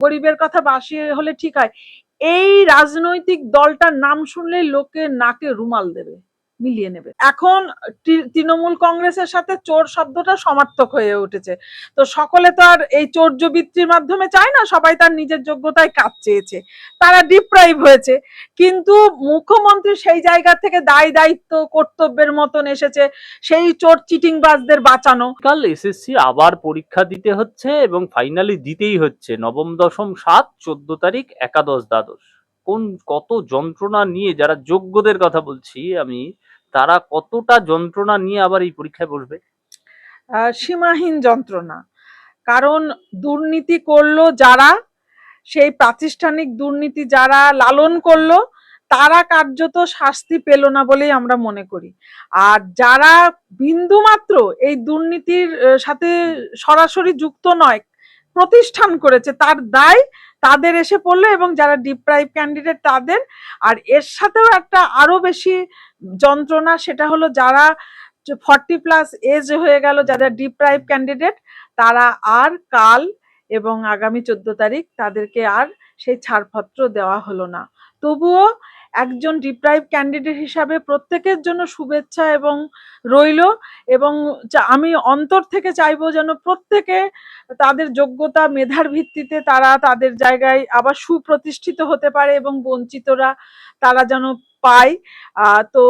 গরিবের কথা বাসি হলে ঠিক হয়। এই রাজনৈতিক দলটার নাম শুনলে লোকে নাকে রুমাল দেবে। মিলিয়ে নেবে। এখন তৃণমূল কংগ্রেসের সাথে চোর শব্দটা সমার্থক হয়ে উঠেছে। তো সকলে তো আর এই চৌর্য বৃত্তির মাধ্যমে চায় না, সবাই তার নিজের যোগ্যতায় কাজ চেয়েছে। তারা ডিপ্রাইভ হয়েছে। কিন্তু মুখ্যমন্ত্রী সেই জায়গা থেকে দায় দায়িত্ব, কর্তব্যের মতন এসেছে, সেই চোর চিটিংবাজদের বাঁচানো। কাল এসএসসি আবার পরীক্ষা দিতে হচ্ছে এবং ফাইনালি দিতেই হচ্ছে। নবম দশম সাত, চোদ্দ তারিখ, একাদশ দ্বাদশ। কোন কত যন্ত্রণা নিয়ে যারা যোগ্যদের কথা বলছি আমি, তারা কতটা যন্ত্রণা নিয়ে আবার এই পরীক্ষায় বসবে? সীমাহীন যন্ত্রণা। কারণ দুর্নীতি করল যারা, সেই প্রাতিষ্ঠানিক দুর্নীতি যারা লালন করল, তারা কার্যত শাস্তি পেল না বলেই আমরা মনে করি। আর যারা বিন্দু মাত্র এই দুর্নীতির সাথে সরাসরি যুক্ত নয়, প্রতিষ্ঠান করেছে, তার দায় তাদের এসে পড়ল এবং যারা ডিপ্রাইভ ক্যান্ডিডেট তাদের। আর এর সাথেও একটা আরও বেশি যন্ত্রণা, সেটা হলো যারা ফর্টি প্লাস এজ হয়ে গেল যাদের ডিপ্রাইভ ক্যান্ডিডেট তারা আর কাল এবং আগামী চোদ্দ তারিখ তাদেরকে আর সেই ছাড়পত্র দেওয়া হলো না। তবুও একজন ডিপ্রাইভ ক্যান্ডিডেট হিসাবে প্রত্যেকের জন্য শুভেচ্ছা এবং রইল এবং আমি অন্তর থেকে চাইব যেন প্রত্যেকে তাদের যোগ্যতা, মেধার ভিত্তিতে তারা তাদের জায়গায় আবার সুপ্রতিষ্ঠিত হতে পারে এবং বঞ্চিতরা তারা যেন পায়। তো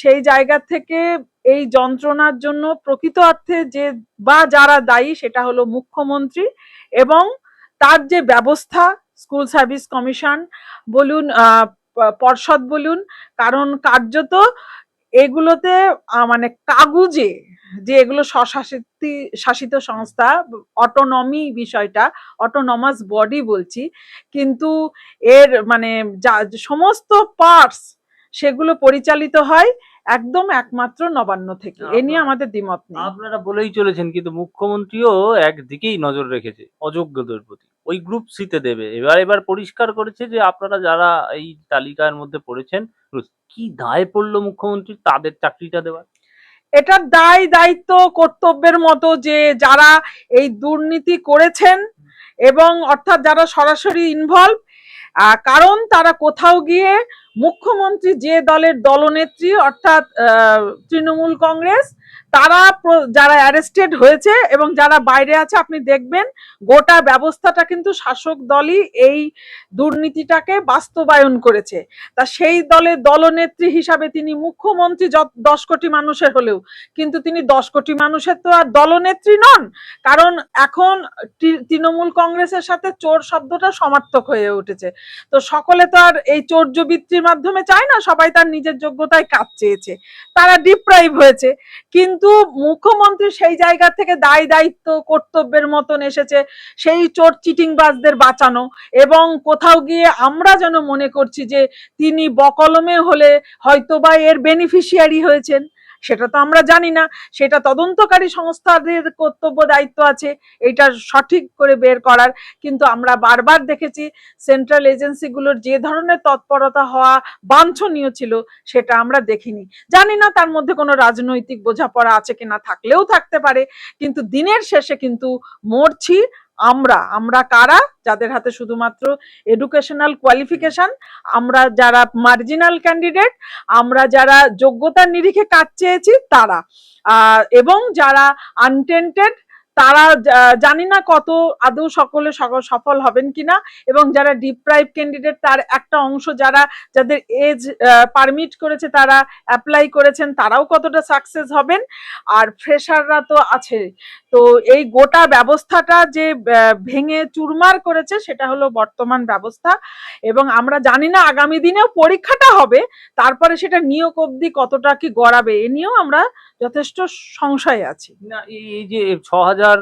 সেই জায়গা থেকে এই যন্ত্রণার জন্য প্রকৃত অর্থে যে বা যারা দায়ী সেটা হলো মুখ্যমন্ত্রী এবং তার যে ব্যবস্থা, স্কুল সার্ভিস কমিশন, বলুন পর্ষদ বলুন কারণ কার্যত এগুলোতে মানে কাগুজে যে এগুলো স্বশাসিত শাসিত সংস্থা অটোনমি বিষয়টা অটোনমাস বডি বলছি কিন্তু এর মানে যা সমস্ত পার্টস সেগুলো পরিচালিত হয় একদম একমাত্র নবান্ন থেকে। এ নিয়ে আমাদের দ্বিমত নেই। আপনারা বলেই চলেছেন কিন্তু মুখ্যমন্ত্রীও একদিকেই নজর রেখেছে অযোগ্যদের প্রতি। ওই গ্রুপ সিতে দেবে। এবার এবার পরিষ্কার করেছে যে, আপনারা যারা এই তালিকার মধ্যে পড়েছেন, কি দায় পড়ল মুখ্যমন্ত্রী তাদের চাকরিটা দেওয়ার? এটার দায় দায়িত্ব, কর্তব্যের মতো যে, যারা এই দুর্নীতি করেছেন এবং অর্থাৎ যারা সরাসরি ইনভলভ কারণ তারা কোথাও গিয়ে মুখ্যমন্ত্রী যে দলের দলনেত্রী, অর্থাৎ তৃণমূল কংগ্রেস, তারা যারা অ্যারেস্টেড হয়েছে এবং যারা বাইরে আছে, আপনি দেখবেন গোটা ব্যবস্থাটা কিন্তু শাসক দলই এই দুর্নীতিটাকে বাস্তবায়ন করেছে। তা সেই দলের দলনেত্রী হিসাবে তিনি মুখ্যমন্ত্রী দশ কোটি মানুষের হলেও, কিন্তু তিনি দশ কোটি মানুষের তো আর দলনেত্রী নন। কারণ এখন তৃণমূল কংগ্রেসের সাথে চোর শব্দটা সমার্থক হয়ে উঠেছে। তো সকলে তো আর এই চৌর্য বৃত্তির মাধ্যমে চায় না, সবাই তার নিজের যোগ্যতায় কাজ চেয়েছে। তারা ডিপ্রাইভ হয়েছে। কিন্তু মুখ্যমন্ত্রী সেই জায়গা থেকে দায় দায়িত্ব, কর্তব্যের মতন এসেছে, সেই চোর চিটিংবাজদের বাঁচানো এবং কোথাও গিয়ে আমরা যেন মনে করছি যে তিনি বকলমে হলে হয়তোবা এর বেনিফিশিয়ারি হয়েছেন। সেটা তো আমরা জানি না। সেটা তদন্তকারী সংস্থাদের কর্তব্য দায়িত্ব আছে, এটা সঠিক করে বের করার। কিন্তু আমরা বারবার দেখেছি সেন্ট্রাল এজেন্সিগুলোর যে ধরনের তৎপরতা হওয়া বাঞ্ছনীয় ছিল, সেটা আমরা দেখিনি। জানি না তার মধ্যে কোনো রাজনৈতিক বোঝাপড়া আছে কিনা, থাকলেও থাকতে পারে। কিন্তু দিনের শেষে কিন্তু মরছি আমরা আমরা কারা? যাদের হাতে শুধুমাত্র এডুকেশনাল কোয়ালিফিকেশন আমরা যারা মার্জিনাল ক্যান্ডিডেট আমরা যারা যোগ্যতার নিরিখে কাজ চেয়েছি, তারা। এবং যারা আনটেন্টেড তারা জানি না কত আদৌ সকলে সক- সফল হবেন কিনা, এবং যারা ডিপ্রাইভ ক্যান্ডিডেট তার একটা অংশ যারা, যাদের এজ পারমিট করেছে, তারা অ্যাপ্লাই করেছেন, তারাও কতটা সাকসেস হবেন। আর ফ্রেশাররা তো আছে। তো এই গোটা ব্যবস্থাটা যে ভেঙে চুরমার করেছে সেটা হলো বর্তমান ব্যবস্থা। এবং আমরা জানি না আগামী দিনেও পরীক্ষাটা হবে, তারপরে সেটা নিয়োগ অবধি কতটা কি গড়াবে, এ নিয়েও আমরা যথেষ্ট সংশয়ে আছি। না, এই যে ছ হাজার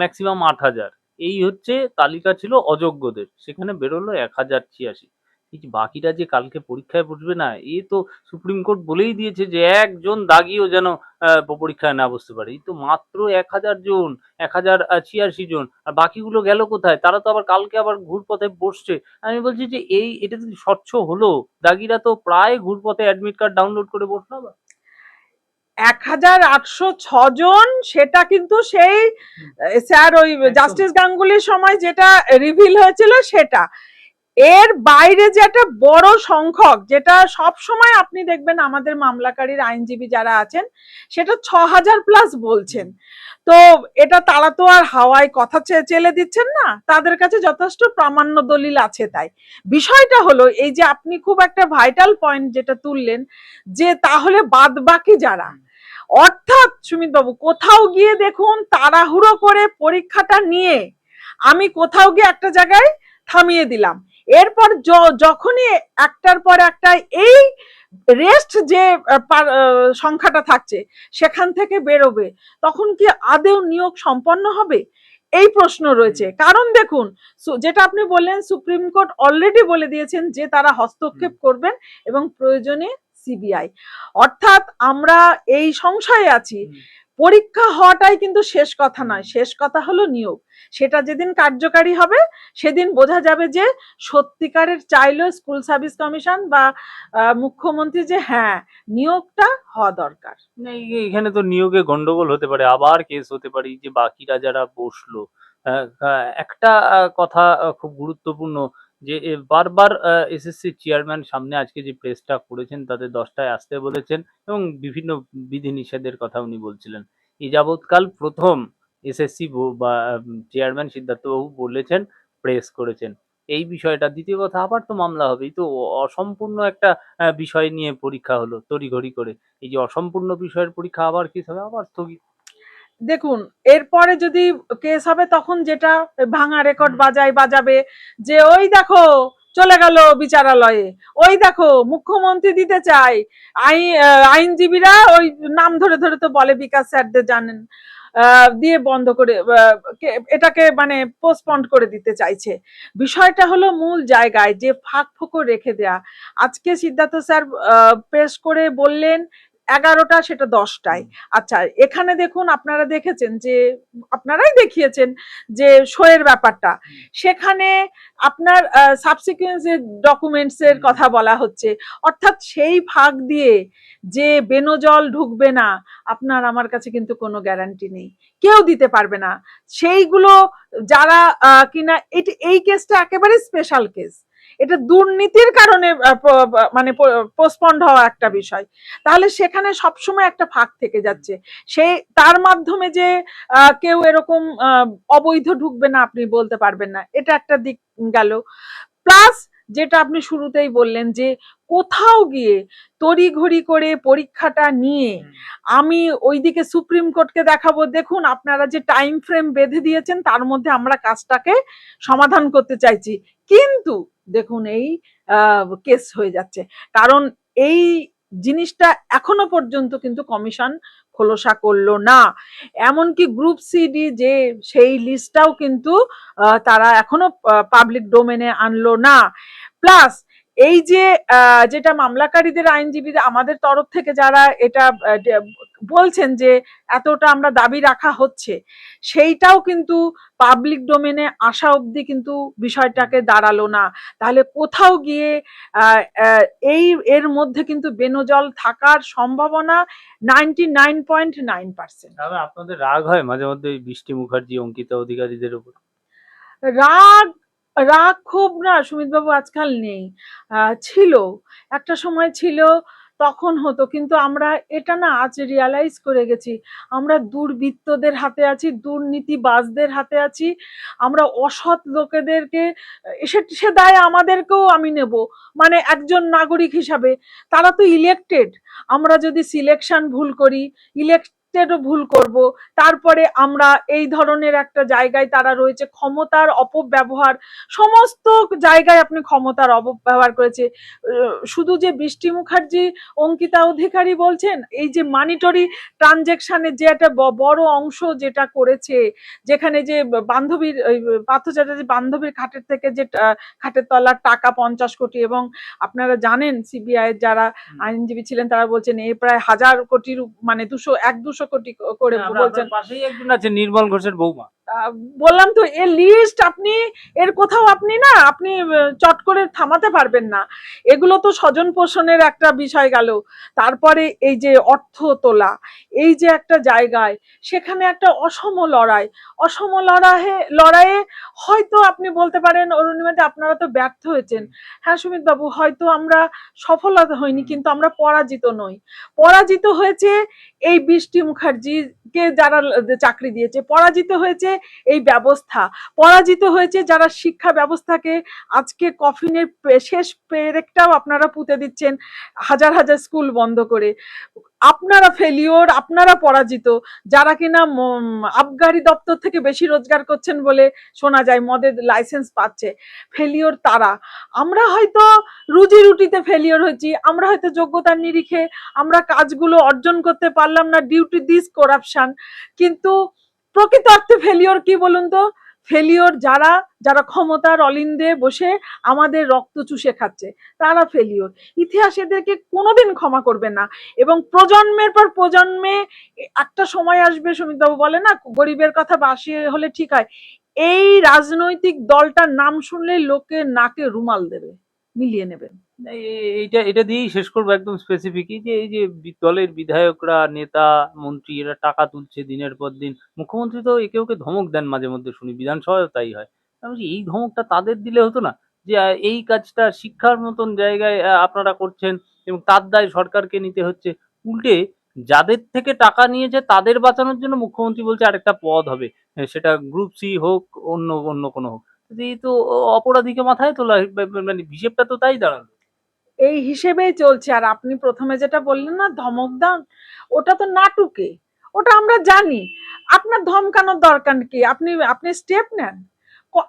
ম্যাক্সিমাম আট হাজার, এই হচ্ছে তালিকা ছিল অযোগ্যদের, সেখানে বেরোলো এক হাজার ছিয়াশি। এই যে বাকিটা যে কালকে পরীক্ষায় বসবে না এ তো সুপ্রিম কোর্ট বলেই দিয়েছে যে একজন দাগিও যেন পরীক্ষায় না বসতে পারে। এই তো মাত্র এক হাজার জন এক হাজার ছিয়াশি জন আর বাকিগুলো গেল কোথায়? তারা তো আবার কালকে আবার ঘুরপথে বসছে। আমি বলছি যে এই এটা যদি স্বচ্ছ হলো দাগিরা তো প্রায় ঘুরপথে অ্যাডমিট কার্ড ডাউনলোড করে বসল আবার। এক হাজার আটশো ছজন সেটা কিন্তু সেই স্যার ওই জাস্টিস গাঙ্গুলির সময় যেটা রিভিল হয়েছিল সেটা। এর বাইরে যে একটা বড় সংখ্যক, যেটা সব সময় আপনি দেখবেন আমাদের মামলাকারীর আইনজীবী যারা আছেন, সেটা ছ হাজার প্লাস বলছেন। তো এটা তারা তো আর হাওয়ায় কথা চেলে দিচ্ছেন না, তাদের কাছে যথেষ্ট প্রামাণ্য দলিল আছে তাই। বিষয়টা হলো, এই যে আপনি খুব একটা ভাইটাল পয়েন্ট যেটা তুললেন, যে তাহলে বাদ বাকি যারা, অর্থাৎ সুমিত বাবু কোথাও গিয়ে দেখুন তাড়াহুড়ো করে পরীক্ষাটা নিয়ে, আমি কোথাও গিয়ে একটা জায়গায় থামিয়ে দিলাম। এরপর যখনই একটার পর একটা এই রেস্ট যে সংখ্যাটা থাকছে সেখান থেকে বেরোবে তখন কি আদেও নিয়োগ সম্পন্ন হবে? এই প্রশ্ন রয়েছে। কারণ দেখুন যেটা আপনি বললেন সুপ্রিম কোর্ট অলরেডি বলে দিয়েছেন যে তারা হস্তক্ষেপ করবেন এবং প্রয়োজনে সিবিআই অর্থাৎ আমরা এই সংশয়ে আছি। পরীক্ষা হওয়াটাই কিন্তু শেষ কথা নয়। শেষ কথা হলো নিয়োগ। সেটা যেদিন কার্যকারী হবে সেদিন বোঝা যাবে যে সত্যিকারের চাইলো স্কুল সার্ভিস কমিশন বা মুখ্যমন্ত্রী যে হ্যাঁ নিয়োগটা হওয়া দরকার। এখানে তো নিয়োগে গন্ডগোল হতে পারে আবার কেস হতে পারে যে বাকিরা যারা বসল আহ, আহ, একটা কথা খুব গুরুত্বপূর্ণ যে, এ, বারবার এসএসসি চেয়ারম্যান সামনে আজকে যে প্রেসটা করেছেন তাদের দশটায় আসতে বলেছেন এবং বিভিন্ন বিধিনিষেধের কথা উনি বলছিলেন। এই যাবৎকাল প্রথম এসএসসি বা চেয়ারম্যান সিদ্ধার্থবাবু বলেছেন, প্রেস করেছেন। এই বিষয়টা, দ্বিতীয় কথা, আবার তো মামলা হবে। তো অসম্পূর্ণ একটা বিষয় নিয়ে পরীক্ষা হলো তড়িঘড়ি করে। এই যে অসম্পূর্ণ বিষয়ের পরীক্ষা আবার কি হবে? আবার স্থগিত দেখুন এরপরে যদি কেস হবে তখন যেটা ভাঙা রেকর্ড। বাজায় বাজাবে যে ওই দেখো চলে গেল বিচারালয়ে ওই দেখো মুখ্যমন্ত্রী দিতে আই আহ, আইনজীবীরা ওই নাম ধরে ধরে তো বলে বিকাশ স্যারদের জানেন আহ, দিয়ে বন্ধ করে এটাকে মানে পোস্টপন্ড করে দিতে চাইছে বিষয়টা হলো মূল জায়গায় যে ফাঁক ফোকর রেখে দেয়া আজকে সিদ্ধার্থ স্যার প্রেস করে বললেন এগারোটা সেটা দশটায়। আচ্ছা এখানে দেখুন আপনারা দেখেছেন যে আপনারাই দেখিয়েছেন যে শোয়ের ব্যাপারটা। সেখানে আপনার সাবসিকুয়েন্স ডকুমেন্টস এর কথা বলা হচ্ছে অর্থাৎ সেই ফাঁক দিয়ে যে বেনজল ঢুকবে না আপনার আমার কাছে কিন্তু কোনো গ্যারান্টি নেই। কেউ দিতে পারবে না। সেইগুলো যারা কিনা এটি এই কেসটা একেবারে স্পেশাল কেস এটা দুর্নীতির কারণে মানে পোস্টপন্ড হওয়া একটা বিষয়। তাহলে সেখানে সবসময় একটা ফাঁক থেকে যাচ্ছে। সেই তার মাধ্যমে যে কেউ এরকম অবৈধ ঢুকবে না আপনি বলতে পারবেন না। এটা একটা দিক গেল। প্লাস যেটা আপনি শুরুতেই বললেন যে কোথাও গিয়ে তড়িঘড়ি করে পরীক্ষাটা নিয়ে আমি ওইদিকে সুপ্রিম কোর্টকে দেখাবো। দেখুন আপনারা যে টাইম ফ্রেম বেঁধে দিয়েছেন তার মধ্যে আমরা কাজটাকে সমাধান করতে চাইছি। কিন্তু দেখুন এই কেস হয়ে যাচ্ছে। কারণ এই জিনিসটা এখনও পর্যন্ত কিন্তু কমিশন খোলসা করল না। এমনকি গ্রুপ সিডি যে সেই লিস্টটাও কিন্তু তারা এখনও পাবলিক ডোমেনে আনলো না। প্লাস এই যে যেটা মামলাকারীদের আইনজীবী আমাদের তরফ থেকে যারা এটা বলছেন যে এতটা আমরা দাবি রাখা হচ্ছে সেইটাও কিন্তু পাবলিক ডোমেনে আসা অবধি কিন্তু বিষয়টাকে দাঁড়াল না। তাহলে কোথাও গিয়ে এই এর মধ্যে কিন্তু বেনজল থাকার সম্ভাবনা ninety nine point nine percent তবে আপনাদের রাগ হয় মাঝে মধ্যে বৃষ্টি মুখার্জি অঙ্কিতা অধিকারীদের উপর? রাগ রাগ খুব না সুমিতবাবু আজকাল নেই। ছিল একটা সময় ছিল তখন হতো। কিন্তু আমরা এটা না আজ রিয়ালাইজ করে গেছি। আমরা দুর্বৃত্তদের হাতে আছি, দুর্নীতিবাজদের হাতে আছি। আমরা অসৎ লোকেদেরকে, সে সে দায় আমাদেরকেও আমি নেব। মানে একজন নাগরিক হিসাবে। তারা তো ইলেকটেড আমরা যদি সিলেকশন ভুল করি ইলেক্টেডও ভুল করব। তারপরে আমরা এই ধরনের একটা জায়গায় তারা রয়েছে ক্ষমতার অপব্যবহার সমস্ত জায়গায় আপনি ক্ষমতার অপব্যবহার করেছে। শুধু যে বৃষ্টি মুখার্জি অঙ্কিতা অধিকারী বলছেন এই যে মানিটরি ট্রানজেকশনের যে একটা বড় অংশ যেটা করেছে যেখানে যে বান্ধবীর পার্থ চ্যাটার্জি বান্ধবীর খাটের থেকে যে খাটের তলার টাকা পঞ্চাশ কোটি এবং আপনারা জানেন সিবিআই যারা আইনজীবী ছিলেন তারা বলছেন এ প্রায় হাজার কোটির মানে দুশো এক দুশো কোটি করে বলছেন? পাশেই একজন আছে নির্মল ঘোষের বৌমা। বললাম তো এর লিস্ট আপনি, এর কোথাও আপনি না, আপনি চট করে থামাতে পারবেন না। এগুলো তো স্বজন পোষণের একটা বিষয় গেল। তারপরে এই যে অর্থ তোলা, এই যে একটা জায়গায়, সেখানে একটা অসম লড়াই। অসম লড়াইয়ে লড়াইয়ে হয়তো আপনি বলতে পারেন, অরুণিমাতে আপনারা তো ব্যর্থ হয়েছেন। হ্যাঁ সুমিত বাবু, হয়তো আমরা সফলতা হইনি, কিন্তু আমরা পরাজিত নই। পরাজিত হয়েছে এই বৃষ্টি মুখার্জিকে যারা চাকরি দিয়েছে, পরাজিত হয়েছে এই ব্যবস্থা। পরাজিত হয়েছে যারা শিক্ষা ব্যবস্থাকে। আজকে কফিনের শেষ পেরেকটাও আপনারা পুঁতে দিচ্ছেন হাজার হাজার স্কুল বন্ধ করে। আপনারা ফেলিওর আপনারা পরাজিত। যারা কিনা আবগারি দপ্তর থেকে বেশি রোজগার করছেন বলে শোনা যায়, মদের লাইসেন্স পাচ্ছে। ফেলিওর তারা। আমরা হয়তো রুজি রুটিতে ফেলিওর হয়েছি, আমরা হয়তো যোগ্যতার নিরিখে, আমরা কাজগুলো অর্জন করতে পারলাম না ডিউটি দিস করাপশন কিন্তু প্রকৃত অর্থে ফেলিওর কি বলুন তো? ফেলিওর যারা যারা ক্ষমতার অলিন্দে বসে আমাদের রক্ত চুষে খাচ্ছে, তারা ফেলিওর ইতিহাস এদেরকে কোনোদিন ক্ষমা করবে না। এবং প্রজন্মের পর প্রজন্মে একটা সময় আসবে, সুমিতবাবু বলে না, গরিবের কথা বাসি হলে ঠিক হয়। এই রাজনৈতিক দলটার নাম শুনলে লোকে নাকে রুমাল দেবে, মিলিয়ে নেবেন। এইটা এটা দিয়েই শেষ করব একদম স্পেসিফিকই যে এই যে দলের বিধায়করা নেতা মন্ত্রী এরা টাকা তুলছে দিনের পর দিন। মুখ্যমন্ত্রী তো একে ওকে ধমক দেন মাঝে মধ্যে শুনি বিধানসভায় তাই হয়। আমি বলছি, এই ধমকটা তাদের দিলে হতো না? যে এই কাজটা শিক্ষার মতন জায়গায় আপনারা করছেন এবং তার দায় সরকারকে নিতে হচ্ছে। উল্টে যাদের থেকে টাকা নিয়েছে তাদের বাঁচানোর জন্য মুখ্যমন্ত্রী বলছে আরেকটা পদ হবে। সেটা গ্রুপ সি হোক অন্য অন্য কোনো হোক। তো অপরাধীকে মাথায় তোলা মানে হিসেবটা তো তাই দাঁড়াল। এই হিসেবেই চলছে। আর আপনি প্রথমে যেটা বললেন না ধমক দান ওটা তো নাটুকে। ওটা আমরা জানি। আপনার ধমকানোর দরকার কি? আপনি আপনি স্টেপ নেন।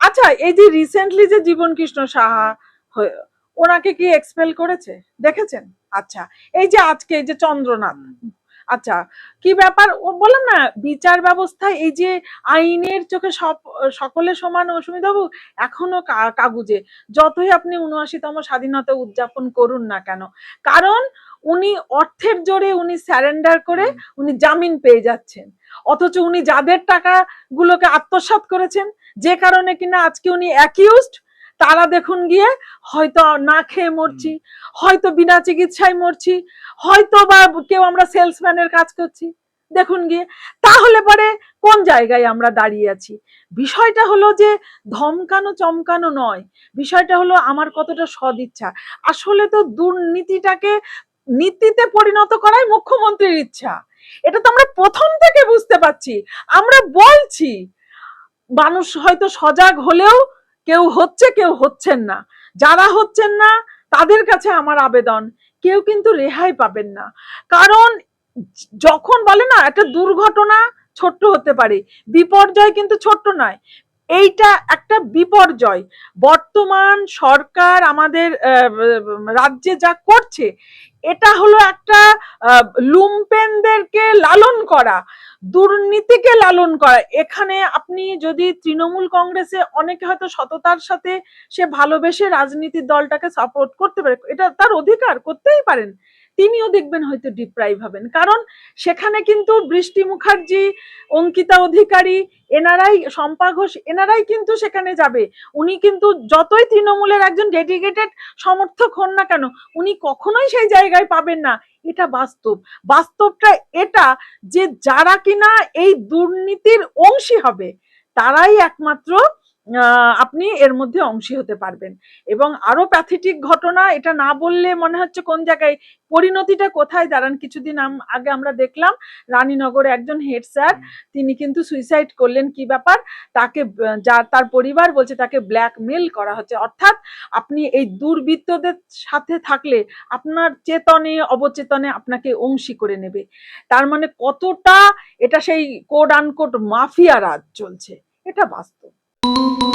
আচ্ছা এই যে রিসেন্টলি যে জীবন কৃষ্ণ সাহা ওনাকে কি এক্সপেল করেছে? দেখেছেন? আচ্ছা এই যে আজকে, এই যে চন্দ্রনাথ আচ্ছা কি ব্যাপার? ও বললাম না বিচার ব্যবস্থা এই যে আইনের চোখে সব সকলে সমান অসুবিধাবু এখনও কাগুজে। যতই আপনি উনআশিতম স্বাধীনতা উদযাপন করুন না কেন। কারণ উনি অর্থের জোরে উনি স্যারেন্ডার করে উনি জামিন পেয়ে যাচ্ছেন। অথচ উনি যাদের টাকা গুলোকে আত্মসাৎ করেছেন যে কারণে কিনা আজকে উনি অ্যাকিউজড তারা দেখুন গিয়ে হয়তো না খেয়ে মরছি হয়তো বিনা চিকিৎসায় মরছি হয়তো বা কেউ আমরা সেলসম্যানের কাজ করছি। দেখুন গিয়ে তাহলে পরে কোন জায়গায় আমরা দাঁড়িয়ে আছি? বিষয়টা হলো যে ধমকানো চমকানো নয় বিষয়টা হলো আমার কতটা সদিচ্ছা। আসলে তো দুর্নীতিটাকে নীতিতে পরিণত করাই মুখ্যমন্ত্রীর ইচ্ছা। এটা তো আমরা প্রথম থেকে বুঝতে পারছি আমরা বলছি। মানুষ হয়তো সজাগ হলেও কেউ হচ্ছে, কেউ হচ্ছেন না। যারা হচ্ছেন না, তাদের কাছে আমার আবেদন। কেউ কিন্তু রেহাই পাবেন না। কারণ যখন বলে না, একটা দুর্ঘটনা ছোট্ট হতে পারে, বিপর্যয় কিন্তু ছোট্ট নয়। এইটা একটা বিপর্যয়। বর্তমান সরকার আমাদের রাজ্যে যা করছে, এটা হলো একটা লুম্পেনদেরকে লালন করা, দুর্নীতিকে লালন করা। এখানে আপনি যদি তৃণমূল কংগ্রেসে অনেকে হয়তো সততার সাথে সে ভালোবেসে রাজনীতির দলটাকে সাপোর্ট করতে পারে, এটা তার অধিকার, করতেই পারেন। তিনিও দেখবেন হয়তো ডিপ্রাইভ হবেন। কারণ সেখানে কিন্তু বৃষ্টি মুখার্জি, অঙ্কিতা অধিকারী, এনারাই, শম্পা ঘোষ, এনারাই কিন্তু সেখানে যাবে। উনি কিন্তু যতই তৃণমূলের একজন ডেডিকেটেড সমর্থক হন না কেন, উনি কখনোই সেই জায়গায় পাবেন না। এটা বাস্তব। বাস্তবটা এটা যে যারা কিনা এই দুর্নীতির অংশী হবে, তারাই একমাত্র আপনি এর মধ্যে অংশী হতে পারবেন। এবং আরও প্যাথেটিক ঘটনা, এটা না বললে মনে হচ্ছে কোন জায়গায়, পরিণতিটা কোথায়? দাঁড়ান, কিছুদিন আগে আমরা দেখলাম, রানীনগরে একজন হেড স্যার, তিনি কিন্তু সুইসাইড করলেন, কি ব্যাপার? তাকে যার তার পরিবার বলছে তাকে ব্ল্যাকমেল করা হচ্ছে। অর্থাৎ আপনি এই দুর্বৃত্তদের সাথে থাকলে আপনার চেতনে, অবচেতনে আপনাকে অংশী করে নেবে। তার মানে কতটা এটা সেই কোড আনকোট মাফিয়া রাজ চলছে। এটা বাস্তব। you.